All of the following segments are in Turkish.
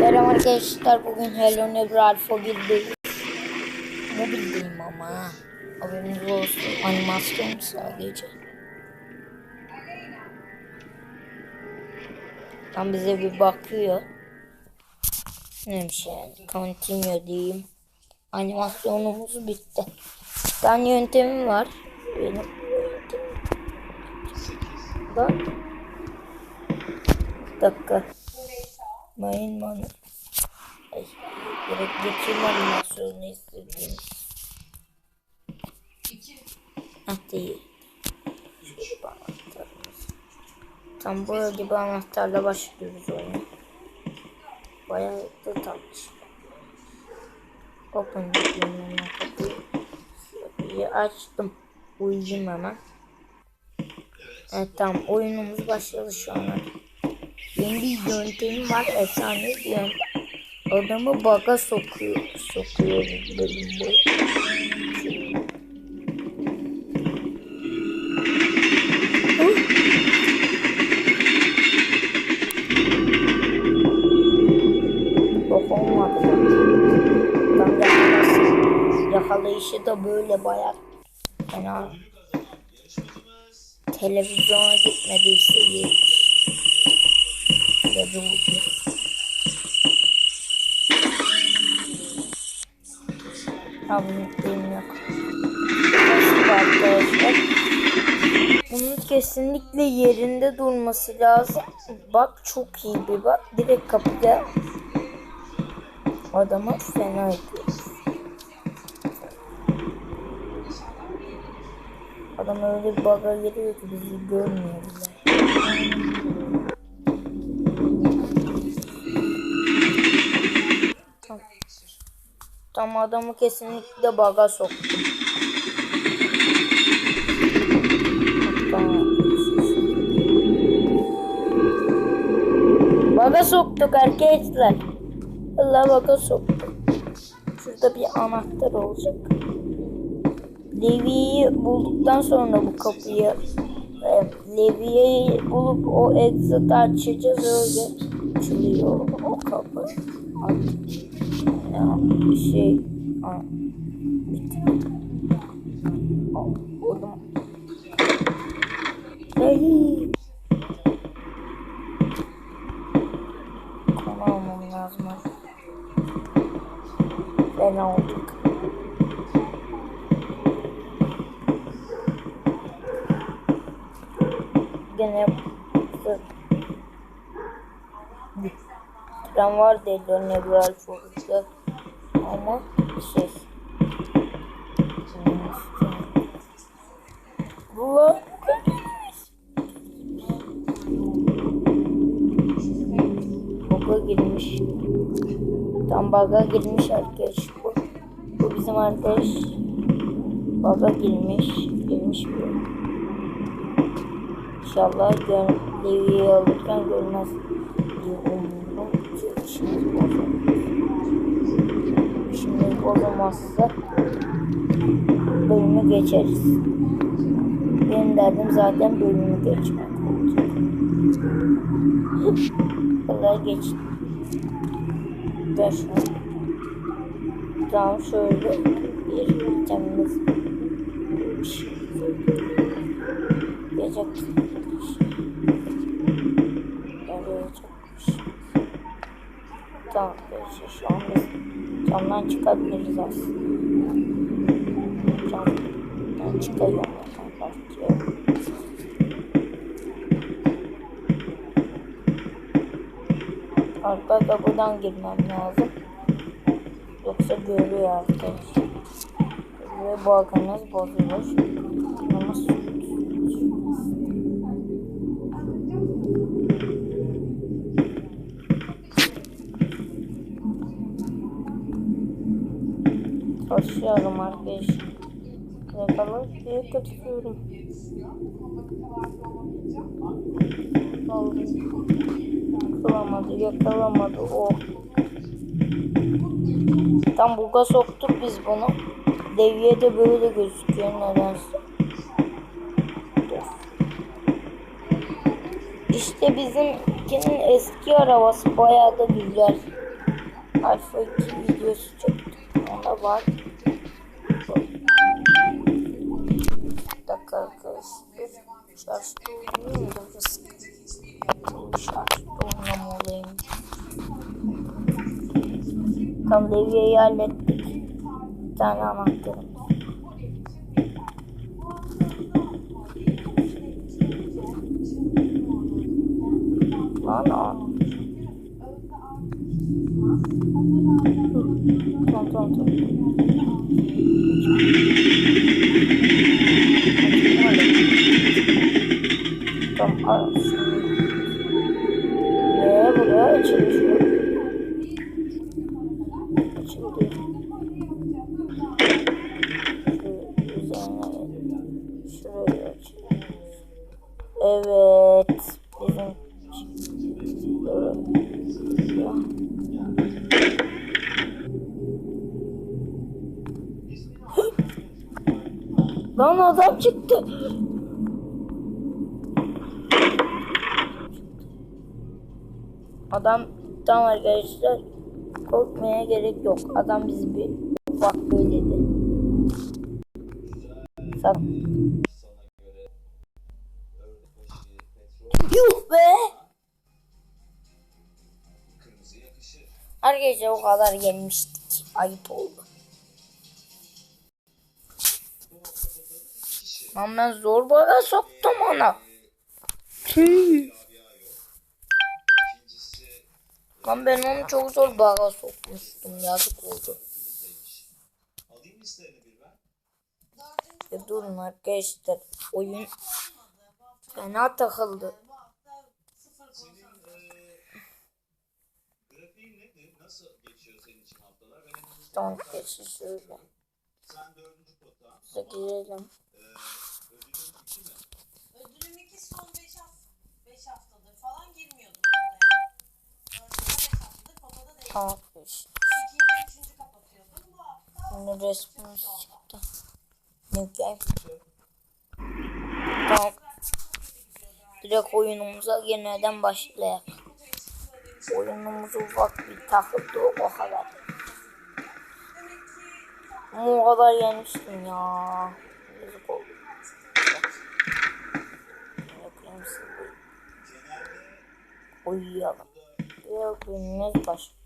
Selam arkadaşlar bugün Hello Neighbor Alpha 1'deyiz. Mobildeyim ama. Haberiniz olsun animasyon sadece. Tam bize bir bakıyor. Neymiş yani continue diyeyim. Animasyonumuz bitti. Bir tane yöntemim var. Benim Bak. Dakika. Mayın man. Ay, direkt geçirme animasyonunu istediğim. Ah değil. Tam böyle bir anahtarla başlıyoruz oyuna. Bayağı da tatlı. Open hemen kapıyı. Kapıyı açtım. Uyuyayım hemen. Evet tamam oyunumuz başladı şu an. Yeni bir yöntemim var. Efsane bir yöntem. Adamı baga sokuyor. Sokuyor bölüm boyu. Yakalayışı da böyle bayağı fena. Televizyona gitmediyse iyi. Bunun benim yok. Bunun kesinlikle yerinde durması lazım. Bak çok iyi bir bak. Direkt kapıda adama fena ediyoruz. Adam öyle bir baga giriyor ki bizi görmüyor bile. Tam adamı kesinlikle baga soktum. Baga soktuk arkadaşlar. Allah baga soktuk. Şurada bir anahtar olacak. Levi'yi bulduktan sonra bu kapıyı e, Levi'yi bulup o exit açacağız öyle açılıyor o kapı. Artık ya, bir şey Aa, bitti. Aa, Vurdum. Hey. Konu almam lazım. Fena olduk. Gene Tren var dedi Nebral Force'da ama şey Allah Boga girmiş. Tam baga girmiş arkadaş bu. Bu bizim arkadaş. Baga girmiş. Girmiş bir. İnşallah gör, alırken görmez diye umuyorum. Bozulmaz. İşimiz bozulmazsa bölümü geçeriz. Benim derdim zaten bölümü geçmek olacak. Kolay geçti. Ver. Tamam şöyle bir itemimiz bir şey. Gelecek. Yarayacakmış. Tamam arkadaşlar şu an biz camdan çıkabiliriz aslında. Camdan çıkıyorum. Bakıyorum. Arka kapıdan girmem lazım. Yoksa görüyor arkadaşlar. Ve balkonunuz bozulur. Koşuyorum arkadaşlar. Yakalar diye kaçıyorum. Yakalamadı, yakalamadı o. Tam buga soktuk biz bunu. Deviye de böyle gözüküyor nedense. İşte bizimkinin eski arabası bayağı da güzel. Alfa 2 videosu çektim. Onda var. Şarjda oynayayım da biraz. Şarjda oynamalıyım. Tam levyeyi hallettik. Bir tane anahtarım. Lan. Tamam tamam tamam. Buraya açılmış mı? Açıldı. Şu üzerine şurayı açıyoruz. Evet. Bizim. Lan adam çıktı. Adam tam arkadaşlar korkmaya gerek yok. Adam bizi bir ufak böyledi. Sak. Yuh be! Arkadaşlar o kadar gelmiştik. Ayıp oldu. Lan ben zor baga soktum ona. Tüh. Lan ben onu çok zor baga sokmuştum. Yazık oldu. Ya durun arkadaşlar. Oyun fena takıldı. Grafiğin nedir? Nasıl geçiyor senin Tamam geç. İkinci, üçüncü kapatıyordum. Bu hafta Şimdi resmimiz çıktı. New game. Tamam. Direkt oyunumuza yeniden başlayalım. Oyunumuz ufak bir takıldı o kadar. Ama o kadar yenmiştim ya. Yazık oldu. Yapayım size. Uyuyalım. Yok oyunumuz baş.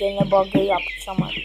Gene bug'ı yapacağım artık.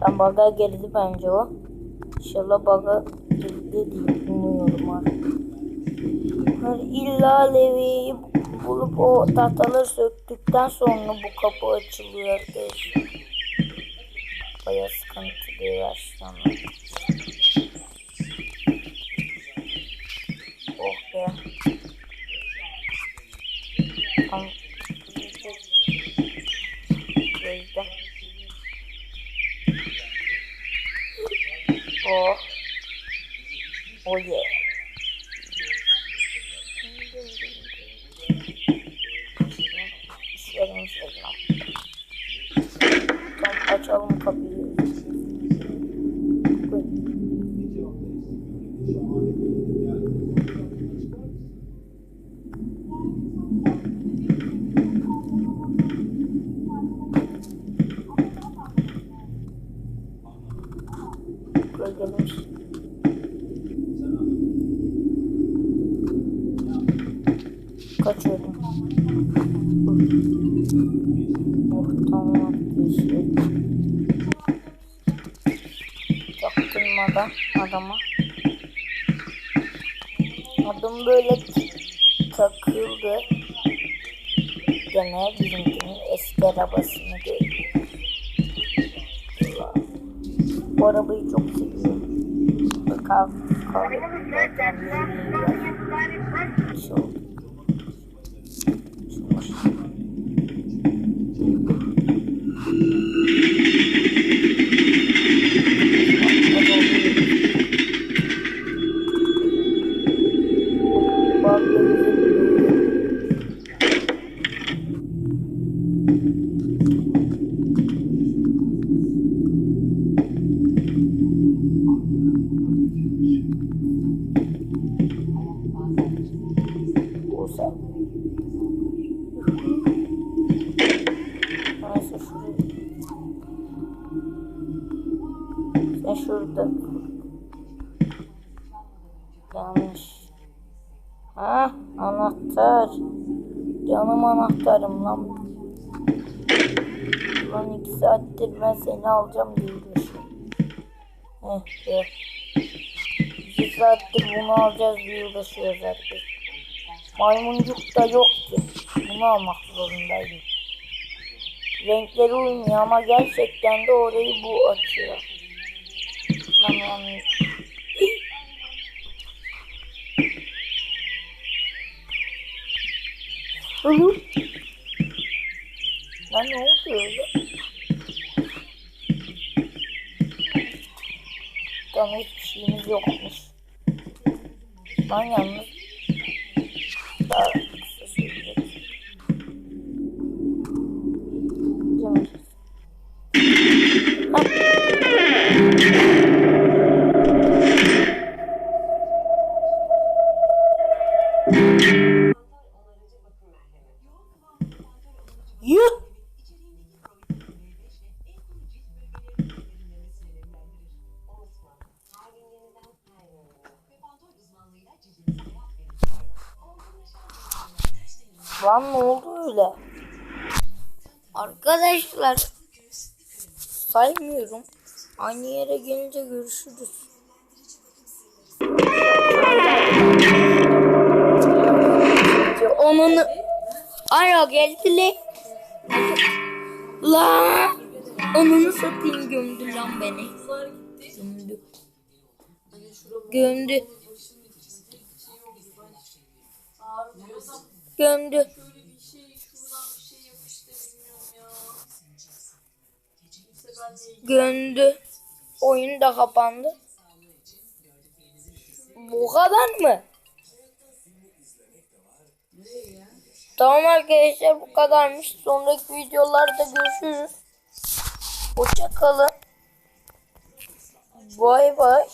Ben bug'a bence o. İnşallah bug'a illa leviyi bulup o tahtaları söktükten sonra bu kapı açılıyor arkadaşlar. Baya sıkıntı bir versiyonlar. Oh be. Tamam. Oh. Oh yeah. Açalım kapıyı. Gelmiş. Kaçıyorum. Oh tamam arkadaşlar. Çaktırmadan adama. Adam böyle takıldı. Gene bizimkinin eski arabasını gördüm. Bu arabayı çok seviyorum. Kav, kav. Şu. Şurada. Yanlış. Ha anahtar. Canım anahtarım lan. Lan iki saattir ben seni alacağım diye uğraşıyorum. Eh be. İki saattir bunu alacağız diye uğraşıyoruz herkes. Maymuncuk da yok ki. Bunu almak zorundaydım. Renkleri uymuyor ama gerçekten de orayı bu açıyor. Lan yani. Oğlum. Lan ne oldu? Tamam hiçbir şeyimiz yokmuş. Lan yalnız. Yuh! Lan ne oldu öyle? Arkadaşlar saymıyorum. Aynı yere gelince görüşürüz. Onun Alo geldi. La. Onunu satayım gömdü lan beni. Gömdü. Gömdü. Gömdü. Gömdü. Oyun da kapandı. Bu kadar mı? Tamam arkadaşlar bu kadarmış. Sonraki videolarda görüşürüz. Hoşça kalın. Bay bay.